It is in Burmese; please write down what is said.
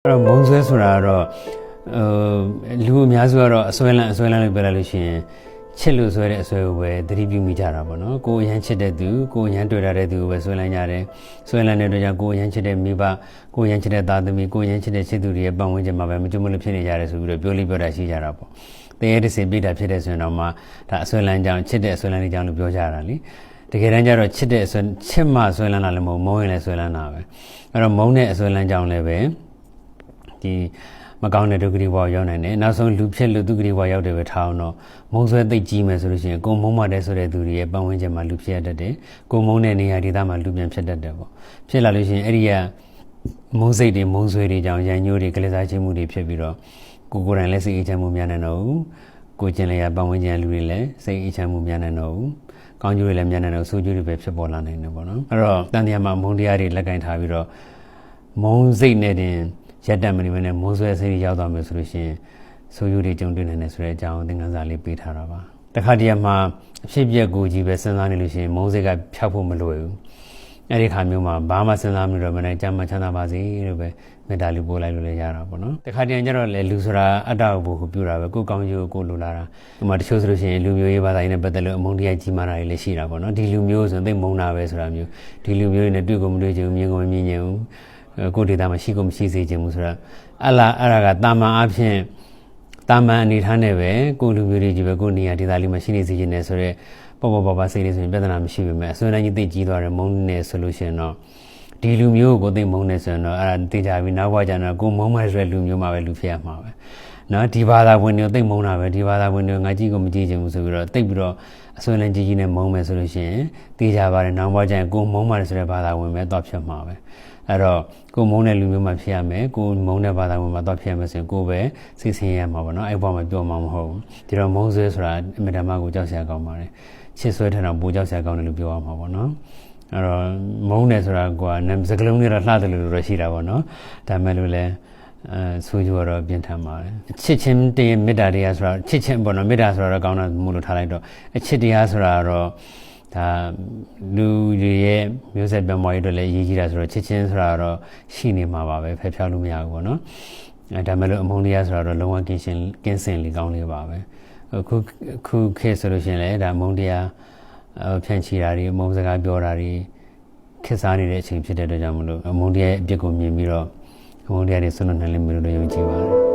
အဲ့တော့မုံဆွဲဆိုတာကတော့ဟိုလူအများစုကတော့အစွဲလန်းအစွဲလန်းလို့ပြောလိုက်လို့ရှိရင်ချစ်လို့ဆွဲတဲ့အစွဲကိုပဲသတိပြုမိကြတာပေါ့နော်ကိုယ်အရန်ချစ်တဲ့သူကိုယ်အရန်တွေ့တာတဲ့သူကိုပဲဆွဲလန်းကြတယ်ဆွဲလန်းတဲ့အတွက်ကြောင့်ကိုယ်အရန်ချစ်တဲ့မိဘကိုယ်အရန်ချစ်တဲ့သားသမီးကိုယ်အရန်ချစ်တဲ့ချစ်သူတွေရဲ့ပတ်ဝန်းကျင်မှာပဲမကြုံမလို့ဖြစ်နေကြတယ်ဆိုပြီးတော့ပြောလိပြောတာရှိကြတာပေါ့တရေတစ်စင်ပြိတာဖြစ်တဲ့ဆိုရင်တော့မှဒါအစွဲလန်းကြောင့်ချစ်တဲ့အစွဲလန်းလေးကြောင့်လို့ပြောကြတာလीတကယ်တမ်းကျတော့ချစ်တဲ့အစွဲချစ်မှဆွဲလန်းတာလည်းမဟုတ်မုန်းရင်လည်းဆွဲလန်းတာပဲအဲ့တော့မုန်းတဲ့အစွဲလန်းကြောင့်လည်းပဲ ဒီမကောင်းတဲ့ဒုက္ခတွေဘဝရောက်နိုင်တယ်နောက်ဆုံးလူဖြစ်လို့ဒုက္ခတွေဘဝရောက်တယ်ပဲထားအောင်တော့မုံဆွဲသိပ်ကြီးမယ်ဆိုလို့ရှိရင်ကိုမုံမတဲ့ဆိုတဲ့သူတွေရဲ့ပတ်ဝန်းကျင်မှာလူဖြစ်ရတတ်တယ်ကိုမုံတဲ့နေရာဒေသမှာလူပြန်ဖြစ်တတ်တယ်ပေါ့ဖြစ်လာလို့ရှိရင်အဲ့ဒီကမုံစိတ်တွေမုံဆွဲတွေကြောင့်ရန်ညိုးတွေကလေးစားခြင်းမှုတွေဖြစ်ပြီးတော့ကိုကိုယ်တိုင်လည်းစိတ်အေးချမ်းမှုများနေတော့ဘူးကိုကျင်လျာပတ်ဝန်းကျင်လူတွေလည်းစိတ်အေးချမ်းမှုများနေတော့ဘူးကောင်းကျိုးတွေလည်းများနေတော့ဆိုးကျိုးတွေပဲဖြစ်ပေါ်လာနိုင်တယ်ပေါ့နော်အဲ့တော့တန်တရားမှာမုံတရားတွေလက်ကင်ထားပြီးတော့မုံစိတ်နဲ့တင် ရက်တက်မနေမနဲ့မိုးဆွဲစိတ်တွေရောက်သွားမယ်ဆိုလို့ရှိရင်ဆိုးယူတွေကြုံတွေ့နိုင်တယ်ဆိုတဲ့အကြောင်းသင်ခန်းစာလေးပေးထားတာပါတခါတည်းမှာအဖြစ်ပြက်ကိုကြီးပဲစဉ်းစားနေလို့ရှိရင်မုံစိတ်ကဖြောက်ဖို့မလွယ်ဘူးအဲ့ဒီခါမျိုးမှာဘာမှစဉ်းစားမလို့တော့မနဲ့ကြမ်းမချမ်းသာပါစေလို့ပဲမေတ္တာလေးပို့လိုက်လို့လည်းရတာပေါ့နော်တခါတည်းကျတော့လေလူဆိုတာအတ္တကိုဘုပြုတာပဲကိုယ်ကောင်းကျိုးကိုလိုလားတာဒီမှာတချို့ဆိုလို့ရှိရင်လူမျိုးရေးဘာသာရေးနဲ့ပတ်သက်လို့အမုန်းတရားကြီးမားတာတွေလည်းရှိတာပေါ့နော်ဒီလူမျိုးဆိုရင်သိမုန်းတာပဲဆိုတာမျိုးဒီလူမျိုးတွေနဲ့တွေ့ကိုမတွေ့ချင်ဘူးမြင်ကိုမမြင်ချင်ဘူး ကိုယ်ဒေတာမှာရှိကိုမရှိစေခြင်းဘူးဆိုတော့အလားအဲ့ဒါကတာမန်အဖြစ်တာမန်အနေထားနဲ့ပဲကိုယ်လူမျိုးတွေကြီးပဲကိုယ်နေရာဒေတာလေးမှာရှိနေစေခြင်းနဲ့ဆိုတော့ပေါ်ပေါ်ပါပါစိတ်လေးဆိုရင်ပြဿနာမရှိပေမဲ့အစွမ်းတိုင်းကြီးသိကြီးသွားတယ်မုန်းနေဆိုလို့ရှိရင်တော့ဒီလူမျိုးကိုသိမုန်းနေဆိုရင်တော့အဲ့ဒါသိကြပြီနောက်ဘဝကျတော့ကိုမုန်းမဲ့ဆိုတဲ့လူမျိုးမှာပဲလူဖြစ်ရမှာပဲ နော်ဒီဘာသာဝင်တွေသိမုန်းတာပဲဒီဘာသာဝင်တွေငါကြည့်ကိုမကြည့်ချင်ဘူးဆိုပြီးတော့တိတ်ပြီးတော့အစွမ်းတိုင်းကြီးကြီးနဲ့မုန်းမယ်ဆိုလို့ရှိရင်သိကြပါတယ်နောက်ဘဝကျရင်ကိုမုန်းပါတယ်ဆိုတဲ့ဘာသာဝင်ပဲတော့ဖြစ်မှာပဲအဲ့တော့ကိုမုန်းတဲ့လူမျိုးမှဖြစ်ရမယ်ကိုမုန်းတဲ့ဘာသာဝင်မှတော့ဖြစ်ရမယ်ဆိုရင်ကိုပဲစိတ်ဆင်းရဲမှာပေါ့နော်အဲ့ဘဝမှာပြောမှာမဟုတ်ဘူးဒီတော့မုန်းဆွဲဆိုတာအမြဲတမ်းကိုကြောက်စရာကောင်းပါတယ်ချစ်ဆွဲထတာပူကြောက်စရာကောင်းတယ်လို့ပြောရမှာပေါ့နော်အဲ့တော့မုန်းတယ်ဆိုတာကစကလုံးတွေတော့လှတယ်လို့တော့ရှိတာပေါ့နော်ဒါမဲ့လို့လည်း အဲဆိုကြတော့ပြင်ထမ်းပါတယ်ချစ်ချင်းတည်းမေတ္တာတရားဆိုတာချစ်ချင်းပေါ့နော်မေတ္တာဆိုတာတော့ကောင်းတာမို့လို့ထားလိုက်တော့အချစ်တရားဆိုတာတော့ဒါလူတွေရဲ့မျိုးဆက်ပြန်မွားရေးအတွက်လည်းအရေးကြီးတာဆိုတော့ချစ်ချင်းဆိုတာတော့ရှိနေမှာပါပဲဖယ်ဖြောက်လို့မရဘူးပေါ့နော်အဲဒါမဲ့လို့အမုန်းတရားဆိုတာတော့လုံးဝကင်းရှင်းကင်းစင်လေးကောင်းလေးပါပဲအခုခုခေတ်ဆိုလို့ရှိရင်လည်းဒါအမုန်းတရားဖြန့်ချီတာတွေအမုန်းစကားပြောတာတွေခက်စားနေတဲ့အချိန်ဖြစ်တဲ့အတွက်ကြောင့်မလို့အမုန်းတရားရဲ့အပြစ်ကိုမြင်ပြီးတော့ အမုန်းတရားတွေဆွလွတ်နိုင်လိမ့်မယ်လို့ယုံကြည်ပါတယ်